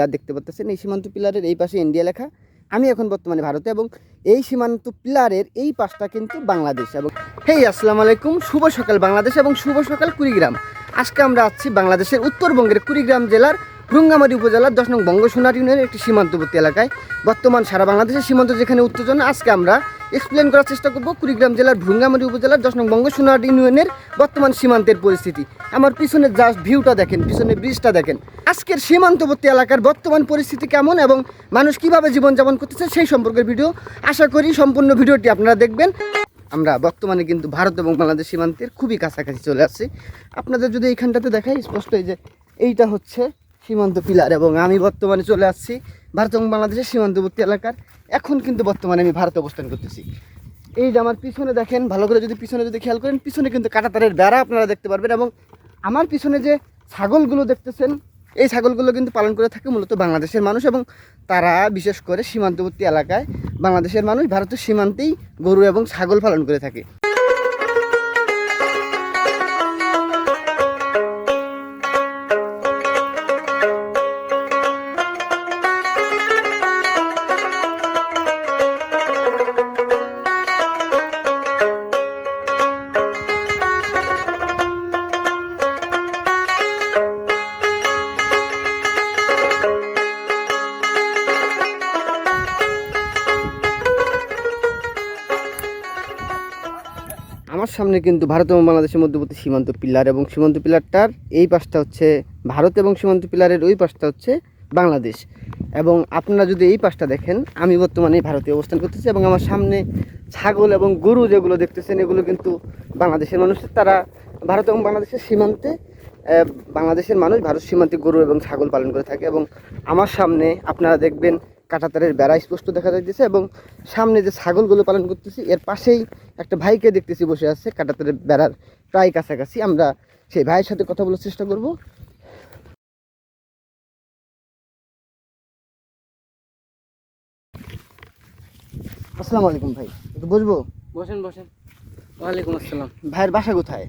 যা দেখতে পাচ্ছেন এই সীমান্ত পিলারের এই পাশে ইন্ডিয়া লেখা। আমি এখন বর্তমানে ভারতে এবং এই সীমান্ত পিলারের এই পাশটা কিন্তু বাংলাদেশ এবং হেই, আসসালামু আলাইকুম। শুভ সকাল বাংলাদেশ এবং শুভ সকাল কুড়িগ্রাম। আজকে আমরা আছি বাংলাদেশের উত্তরবঙ্গের কুড়িগ্রাম জেলার রুঙ্গামারি উপজেলার দশ নং বঙ্গসোনার ইউনিয়নের একটি সীমান্তবর্তী এলাকায়। বর্তমান সারা বাংলাদেশের সীমান্ত যেখানে উত্তেজনা, আজকে আমরা এক্সপ্লেন করার চেষ্টা করব কুড়িগ্রাম জেলার ভ্রুঙ্গামারি উপজেলার দশ নং বঙ্গসোনার ইউনিয়নের বর্তমান সীমান্তের পরিস্থিতি। আমার পিছনে জাস্ট ভিউটা দেখেন, পিছনে ব্রিজটা দেখেন। আজকের সীমান্তবর্তী এলাকার বর্তমান পরিস্থিতি কেমন এবং মানুষ কীভাবে জীবনযাপন করতেছে সেই সম্পর্কের ভিডিও আশা করি সম্পূর্ণ ভিডিওটি আপনারা দেখবেন। আমরা বর্তমানে কিন্তু ভারত এবং বাংলাদেশ সীমান্তের খুবই কাছাকাছি চলে আসছি। আপনাদের যদি এইখানটাতে দেখাই, স্পষ্ট এই যে এইটা হচ্ছে সীমান্ত পিলার এবং আমি বর্তমানে চলে আসছি ভারত এবং বাংলাদেশের সীমান্তবর্তী এলাকার। এখন কিন্তু বর্তমানে আমি ভারতে অবস্থান করতেছি। এই যে আমার পিছনে দেখেন, ভালো করে যদি পিছনে যদি খেয়াল করেন, পিছনে কিন্তু কাঁটাতারের বেড়া আপনারা দেখতে পারবেন এবং আমার পিছনে যে ছাগলগুলো দেখতেছেন, এই ছাগলগুলো কিন্তু পালন করে থাকে মূলত বাংলাদেশের মানুষ এবং তারা বিশেষ করে সীমান্তবর্তী এলাকায় বাংলাদেশের মানুষ ভারতের সীমান্তেই গরু এবং ছাগল পালন করে থাকে। সামনে কিন্তু ভারত এবং বাংলাদেশের মধ্যবর্তী সীমান্ত পিলার এবং সীমান্ত পিলারটার এই পাশটা হচ্ছে ভারত এবং সীমান্ত পিলারের ওই পাশটা হচ্ছে বাংলাদেশ। এবং আপনারা যদি এই পাশটা দেখেন, আমি বর্তমানে ভারতে অবস্থান করতেছি এবং আমার সামনে ছাগল এবং গরু যেগুলো দেখতেছেন, এগুলো কিন্তু বাংলাদেশের মানুষ। তারা ভারত এবং বাংলাদেশের সীমান্তে বাংলাদেশের মানুষ ভারত সীমান্তে গরু এবং ছাগল পালন করে থাকে এবং আমার সামনে আপনারা দেখবেন কাঁটাতারের বেড়া স্পষ্ট দেখা যাইতেছে এবং সামনে যে ছাগলগুলো পালন করতেছি এর পাশেই একটা ভাইকে দেখতেছি বসে আছে কাঁটাতারের বেড়ার প্রায় কাছাকাছি। আমরা সেই ভাইয়ের সাথে কথা বলার চেষ্টা করব। আসসালামু আলাইকুম ভাই একটু বসবো? বসেন বসেন। ওয়ালাইকুম আসসালাম। ভাইয়ের বাসা কোথায়?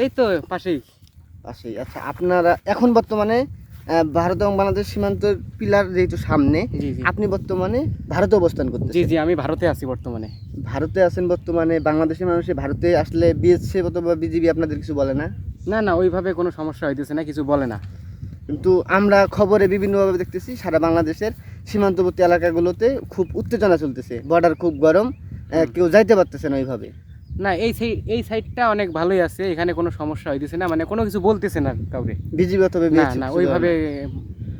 এই তো পাশেই। পাশেই। আচ্ছা আপনারা এখন বর্তমানে ভারত এবং বাংলাদেশ সীমান্তের পিলার যেহেতু সামনে জি জি। আপনি বর্তমানে ভারতে অবস্থান জি করতেছেন। জি আমি ভারতে আছি বর্তমানে। ভারতে আছেন বর্তমানে বাংলাদেশের মানুষে ভারতে আসলে বিএসএফ অথবা বিজিবি আপনাদের কিছু বলে না? না না ওইভাবে কোনো সমস্যা হইতেছে না কিছু বলে না। কিন্তু আমরা খবরে বিভিন্নভাবে দেখতেছি সারা বাংলাদেশের সীমান্তবর্তী এলাকাগুলোতে খুব উত্তেজনা চলতেছে বর্ডার খুব গরম কেউ যাইতে পারতেছে না ওইভাবে। না এই এই সাইডটা অনেক ভালোই আছে এখানে কোনো সমস্যা হইতেছে না মানে কোনো কিছু বলতেছে না কাউকে। বিজিবি অথবা না না ওইভাবে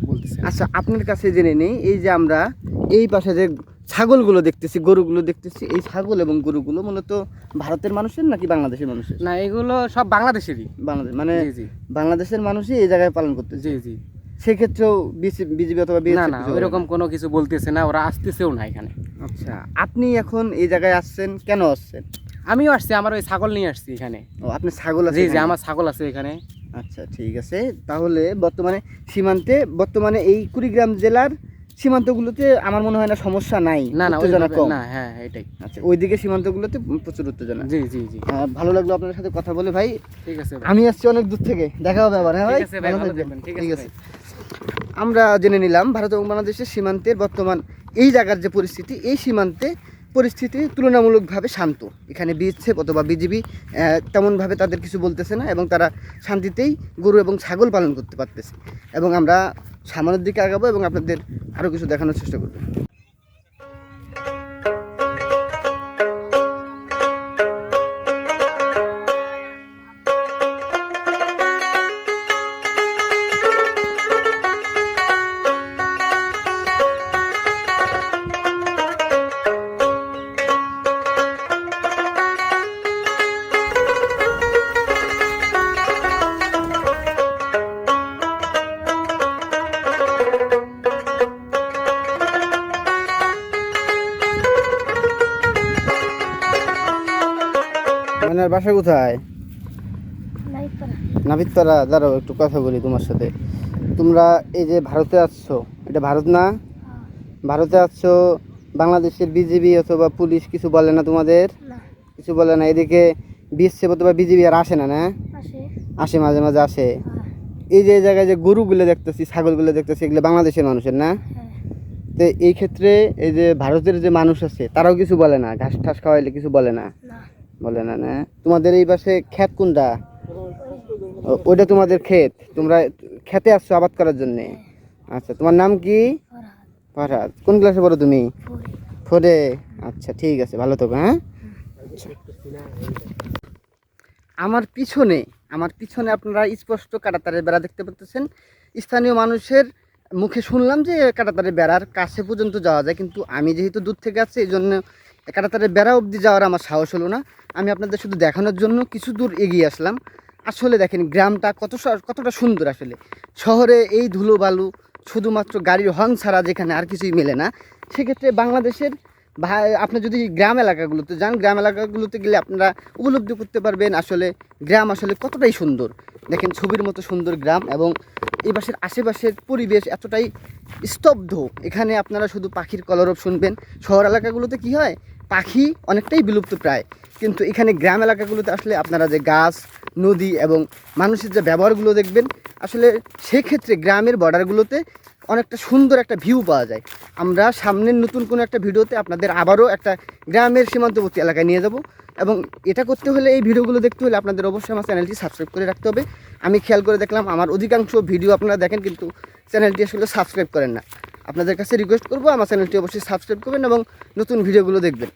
বলতেছে আচ্ছা আপনার কাছে জেনে নেই এই যে আমরা এই পাশে যে ছাগলগুলো দেখতেছি গরুগুলো দেখতেছি এই ছাগল এবং গরুগুলো মূলত ভারতের মানুষের নাকি বাংলাদেশের মানুষের? না এগুলো সব বাংলাদেশেরই। বাংলাদেশ মানে বাংলাদেশের মানুষই এই জায়গায় পালন করতেছে। জি জি। সেক্ষেত্রেও বিজিবি অথবা না না ওইরকম কোনো কিছু বলতেছে না ওরা আসতেছেও না এখানে। আচ্ছা আপনি এখন এই জায়গায় আসছেন কেন আসছেন? আমিও আসছি আমার ওই ছাগল নিয়ে আসছি এখানে। ও আপনি ছাগল আছে জি জি আমার ছাগল আছে এখানে। আচ্ছা ঠিক আছে। তাহলে বর্তমানে সীমান্তে বর্তমানে এই কুড়িগ্রাম জেলার সীমান্তগুলোতে আমার মনে হয় না সমস্যা নাই না না উত্তেজনা কম। না হ্যাঁ এটাই। আচ্ছা ওইদিকে সীমান্তগুলোতে প্রচুর উত্তেজনা। জি জি জি। ভালো লাগল আপনার সাথে কথা বলে ভাই। ঠিক আছে আমি আসছি অনেক দূর থেকে। দেখা হবে আবার হ্যাঁ ভাই? ঠিক আছে আমরা জেনে নিলাম ভারত এবং বাংলাদেশের সীমান্তের বর্তমান এই জায়গার যে পরিস্থিতি এই সীমান্তে পরিস্থিতি তুলনামূলকভাবে শান্ত। এখানে বিএসএফ অথবা বিজিবি তেমনভাবে তাদের কিছু বলতেছে না এবং তারা শান্তিতেই গরু এবং ছাগল পালন করতে পারতেছে। এবং আমরা সামনের দিকে আগাবো এবং আপনাদের আরও কিছু দেখানোর চেষ্টা করব। মানে বাসা কোথায়? নাবিতরা দাঁড়াও একটু কথা বলি তোমার সাথে। তোমরা এই যে ভারতে আসছো এটা ভারত না? ভারতে আসছো বাংলাদেশের বিজিবি অথবা পুলিশ কিছু বলে না তোমাদের? কিছু বলে না এদিকে বিএসএফ অথবা বিজিবি আর আসে না না? আসে। মাঝে মাঝে আসে। হ্যাঁ। এই যে জায়গায় যে গরুগুলো দেখতেছি ছাগলগুলো দেখতেছি এগুলো বাংলাদেশের মানুষের না? হ্যাঁ। তো এই ক্ষেত্রে এই যে ভারতের যে মানুষ আছে তারাও কিছু বলে না ঘাস ঠাস খাওয়াইলে কিছু বলে না? না। বলে, না না, তোমাদের এই পাশে ক্ষেত কোনটা? ওইটা তোমাদের ক্ষেত। তোমরা খেতে আসছো আবাদ করার জন্য। আচ্ছা তোমার নাম কি? ফরহাদ। কোন ক্লাসে পড়ো তুমি? ফরি। আচ্ছা ঠিক আছে, ভালো থাকো হ্যাঁ? আচ্ছা। আমার পিছনে আমার পিছনে আপনারা স্পষ্ট কাটাতারের বেড়া দেখতে পাচ্ছেন। স্থানীয় মানুষের মুখে শুনলাম যে কাটাতারের বেড়ার কাছে পর্যন্ত যাওয়া যায়, কিন্তু আমি যেহেতু দূর থেকে আছি এই জন্য কাটাতারের বেড়া অবধি যাওয়ার আমার সাহস হলো না। আমি আপনাদের শুধু দেখানোর জন্য কিছু দূর এগিয়ে আসলাম। আসলে দেখেন, গ্রামটা কত কতটা সুন্দর আসলে। শহরে এই ধুলো বালু শুধুমাত্র গাড়ির হর্ন ছাড়া যেখানে আর কিছুই মেলে না। সেক্ষেত্রে বাংলাদেশের আপনি যদি গ্রাম এলাকাগুলোতে যান, গ্রাম এলাকাগুলোতে গেলে আপনারা উপলব্ধি করতে পারবেন আসলে গ্রাম আসলে কতটাই সুন্দর। দেখেন, ছবির মতো সুন্দর গ্রাম এবং এই পাশের আশেপাশের পরিবেশ এতটাই স্তব্ধ। এখানে আপনারা শুধু পাখির কলরব শুনবেন। শহর এলাকাগুলোতে কি হয়? পাখি অনেকটাই বিলুপ্ত প্রায়। কিন্তু এখানে গ্রাম এলাকাগুলোতে আসলে আপনারা যে গাছ, নদী এবং মানুষের যে ব্যবহারগুলো দেখবেন, আসলে সেক্ষেত্রে গ্রামের বর্ডারগুলোতে অনেকটা সুন্দর একটা ভিউ পাওয়া যায়। আমরা সামনের নতুন কোনো একটা ভিডিওতে আপনাদের আবারও একটা গ্রামের সীমান্তবর্তী এলাকায় নিয়ে যাব এবং এটা করতে হলে এই ভিডিওগুলো দেখতে হলে আপনাদের অবশ্যই আমার চ্যানেলটি সাবস্ক্রাইব করে রাখতে হবে। আমি খেয়াল করে দেখলাম আমার অধিকাংশ ভিডিও আপনারা দেখেন কিন্তু চ্যানেলটি আসলে সাবস্ক্রাইব করেন না। আপনাদের কাছে রিকোয়েস্ট করব, আমার চ্যানেলটি অবশ্যই সাবস্ক্রাইব করবেন এবং নতুন ভিডিওগুলো দেখবেন।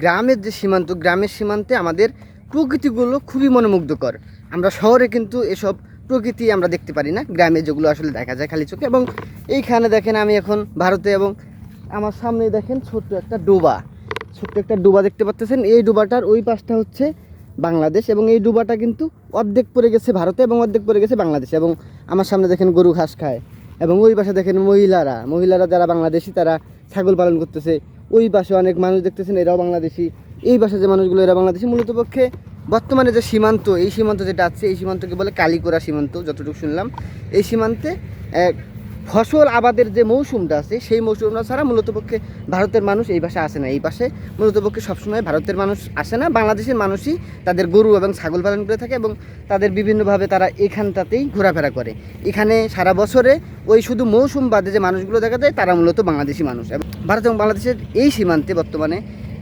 গ্রামের যে সীমান্ত, গ্রামের সীমান্তে আমাদের প্রকৃতিগুলো খুবই মনোমুগ্ধকর। আমরা শহরে কিন্তু এসব প্রকৃতি আমরা দেখতে পারি না, গ্রামে যেগুলো আসলে দেখা যায় খালি চোখে। এবং এইখানে দেখেন আমি এখন ভারতে এবং আমার সামনে দেখেন ছোট্ট একটা ডোবা। ছোট্ট একটা ডোবা দেখতে পাচ্ছেন। এই ডোবাটার ওই পাশটা হচ্ছে বাংলাদেশ এবং এই ডোবাটা কিন্তু অর্ধেক পড়ে গেছে ভারতে এবং অর্ধেক পড়ে গেছে বাংলাদেশে। এবং আমার সামনে দেখেন গরু ঘাস খায় এবং ওই পাশে দেখেন মহিলারা। মহিলারা যারা বাংলাদেশি তারা ছাগল পালন করতেছে। ওই বাসে অনেক মানুষ দেখতেছেন, এরাও বাংলাদেশি। এই বাসা যে মানুষগুলো, এরা বাংলাদেশি মূলত পক্ষে বর্তমানে যে সীমান্ত, এই সীমান্ত যেটা আছে, এই সীমান্তকে বলে কালিকোরা সীমান্ত, যতটুকু শুনলাম। এই সীমান্তে ফসল আবাদের যে মৌসুমটা আছে, সেই মৌসুমটা ছাড়া মূলত পক্ষে ভারতের মানুষ এই পাশে আসে না। এই পাশে মূলত পক্ষে সবসময় ভারতের মানুষ আসে না। বাংলাদেশের মানুষই তাদের গরু এবং ছাগল পালন করে থাকে এবং তাদের বিভিন্নভাবে তারা এখানটাতেই ঘোরাফেরা করে। এখানে সারা বছরে ওই শুধু মৌসুম বাদে যে মানুষগুলো দেখা যায়, তারা মূলত বাংলাদেশি মানুষ। এবং ভারত এবং বাংলাদেশের এই সীমান্তে বর্তমানে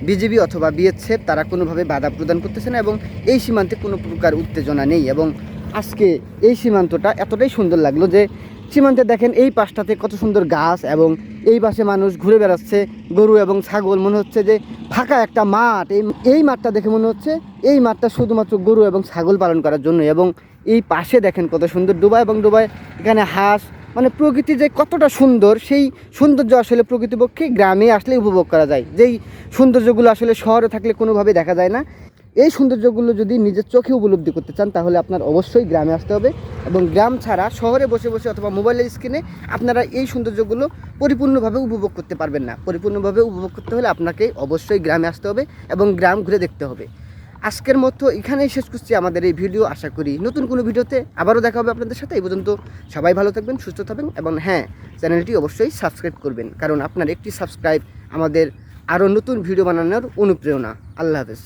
বিজেপি অথবা বিএসএফ তারা কোনোভাবে বাধা প্রদান করতেছে না এবং এই সীমান্তে কোনো প্রকার উত্তেজনা নেই। এবং আজকে এই সীমান্তটা এতটাই সুন্দর লাগল যে সীমান্তে দেখেন এই পাশটাতে কত সুন্দর গাছ এবং এই পাশে মানুষ ঘুরে বেড়াচ্ছে, গরু এবং ছাগল। মনে হচ্ছে যে ফাঁকা একটা মাঠ। এই এই মাঠটা দেখে মনে হচ্ছে এই মাঠটা শুধুমাত্র গরু এবং ছাগল পালন করার জন্য এবং এই পাশে দেখেন কত সুন্দর ডুবাই এবং ডুবাই এখানে হাঁস মানে প্রকৃতি যে কতটা সুন্দর, সেই সৌন্দর্য আসলে প্রকৃতিপক্ষে গ্রামে আসলে উপভোগ করা যায়। যেই সৌন্দর্যগুলো আসলে শহরে থাকলে কোনোভাবে দেখা যায় না। এই সৌন্দর্যগুলো যদি নিজের চোখে উপলব্ধি করতে চান, তাহলে আপনার অবশ্যই গ্রামে আসতে হবে এবং গ্রাম ছাড়া শহরে বসে বসে অথবা মোবাইলের স্ক্রিনে আপনারা এই সৌন্দর্যগুলো পরিপূর্ণভাবে উপভোগ করতে পারবেন না। পরিপূর্ণভাবে উপভোগ করতে হলে আপনাকে অবশ্যই গ্রামে আসতে হবে এবং গ্রাম ঘুরে দেখতে হবে। আজকের মতো এখানেই শেষ করছি আমাদের এই ভিডিও আশা করি নতুন কোনো ভিডিওতে আবারও দেখা হবে আপনাদের সাথে। এই পর্যন্ত সবাই ভালো থাকবেন, সুস্থ থাকবেন এবং হ্যাঁ চ্যানেলটি অবশ্যই সাবস্ক্রাইব করবেন, কারণ আপনার একটি সাবস্ক্রাইব আমাদের আরও নতুন ভিডিও বানানোর অনুপ্রেরণা। আল্লাহ হাফেজ।